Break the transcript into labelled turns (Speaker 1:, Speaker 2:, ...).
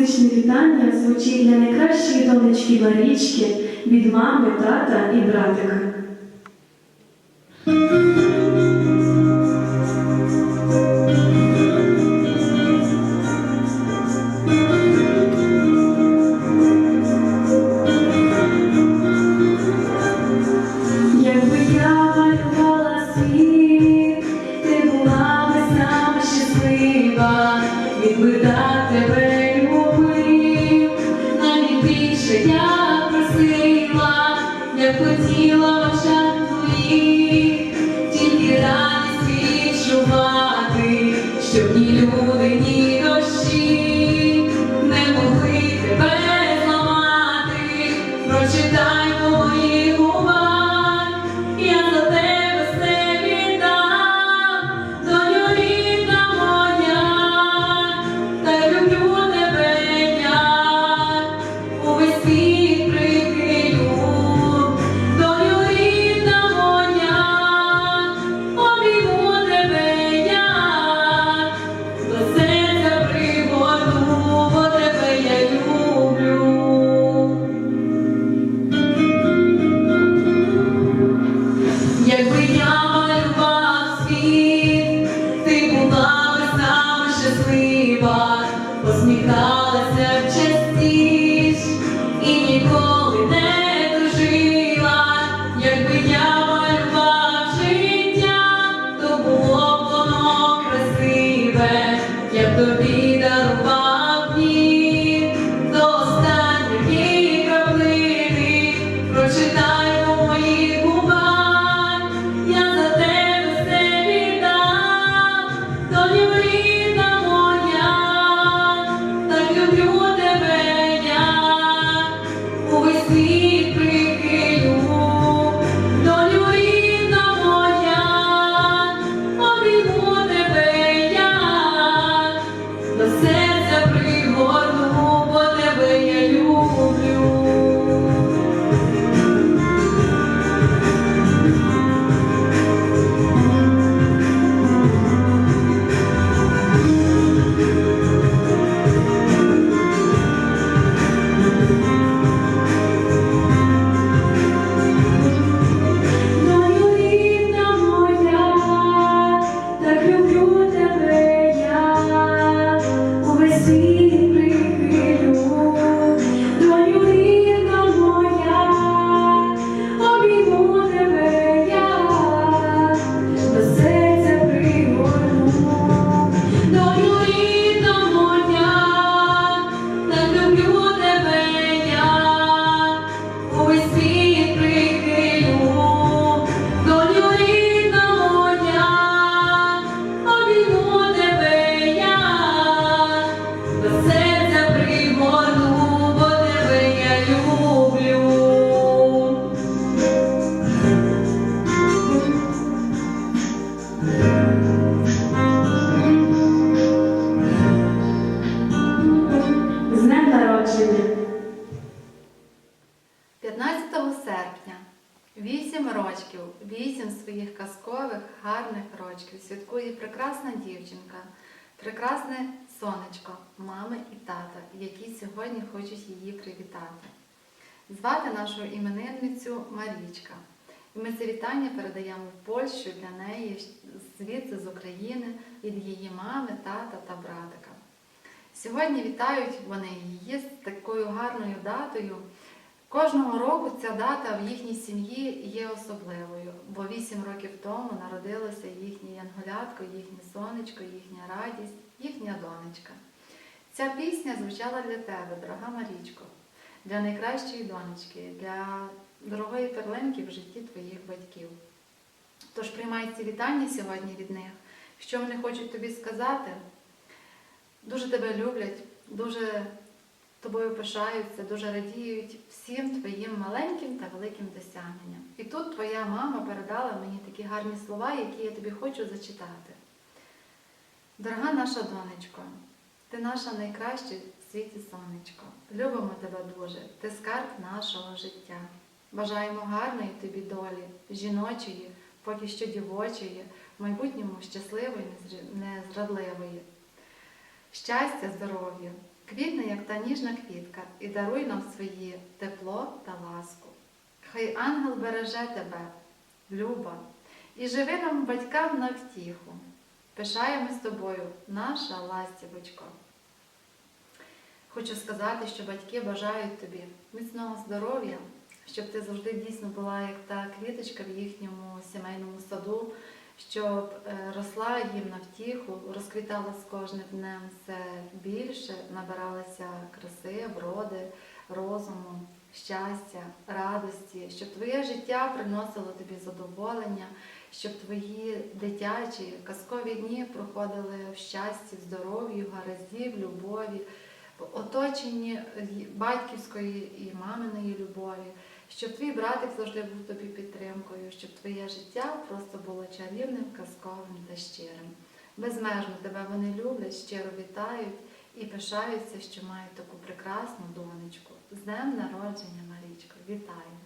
Speaker 1: музичне вітання звучить для найкращої донечки Марічки від мами, тата і братика.
Speaker 2: 나 8 рочків, 8 своїх казкових, гарних рочків святкує прекрасна дівчинка, прекрасне сонечко, мами і тата, які сьогодні хочуть її привітати. Звати нашу іменинницю Марічка. І ми це вітання передаємо в Польщу для неї звідси з України від її мами, тата та братика. Сьогодні вітають вони її з такою гарною датою. Кожного року ця дата в їхній сім'ї є особливою, бо вісім років тому народилося їхнє янголятко, їхнє сонечко, їхня радість, їхня донечка. Ця пісня звучала для тебе, дорога Марічко, для найкращої донечки, для дорогої перлинки в житті твоїх батьків. Тож приймай ці вітання сьогодні від них. Що вони хочуть тобі сказати? Дуже тебе люблять, дуже тобою пишаються, дуже радіють всім твоїм маленьким та великим досягненням. І тут твоя мама передала мені такі гарні слова, які я тобі хочу зачитати. Дорога наша донечко, ти наша найкраще в світі сонечко. Любимо тебе дуже, ти скарб нашого життя. Бажаємо гарної тобі долі, жіночої, поки що дівочої, в майбутньому щасливої, незрадливої. Щастя, здоров'я, Квітне, як та ніжна квітка, і даруй нам своє тепло та ласку. Хай ангел береже тебе, Люба, і живи нам батькам на втіху. Пишаємось тобою, наша ластівочко. Хочу сказати, що батьки бажають тобі міцного здоров'я, щоб ти завжди дійсно була як та квіточка в їхньому сімейному саду, щоб е, росла їм на втіху, розквітала з кожним днем все більше, набиралася краси, вроди, розуму, щастя, радості, щоб твоє життя приносило тобі задоволення, щоб твої дитячі казкові дні проходили в щасті, в здоров'ї, гаразді, в любові, в оточенні батьківської і маминої любові, щоб твій братик завжди був тобі підтримкою, щоб твоє життя просто було чарівним, казковим та щирим. Безмежно тебе вони люблять, щиро вітають і пишаються, що мають таку прекрасну донечку. З днем народження, Марічко! Вітаю!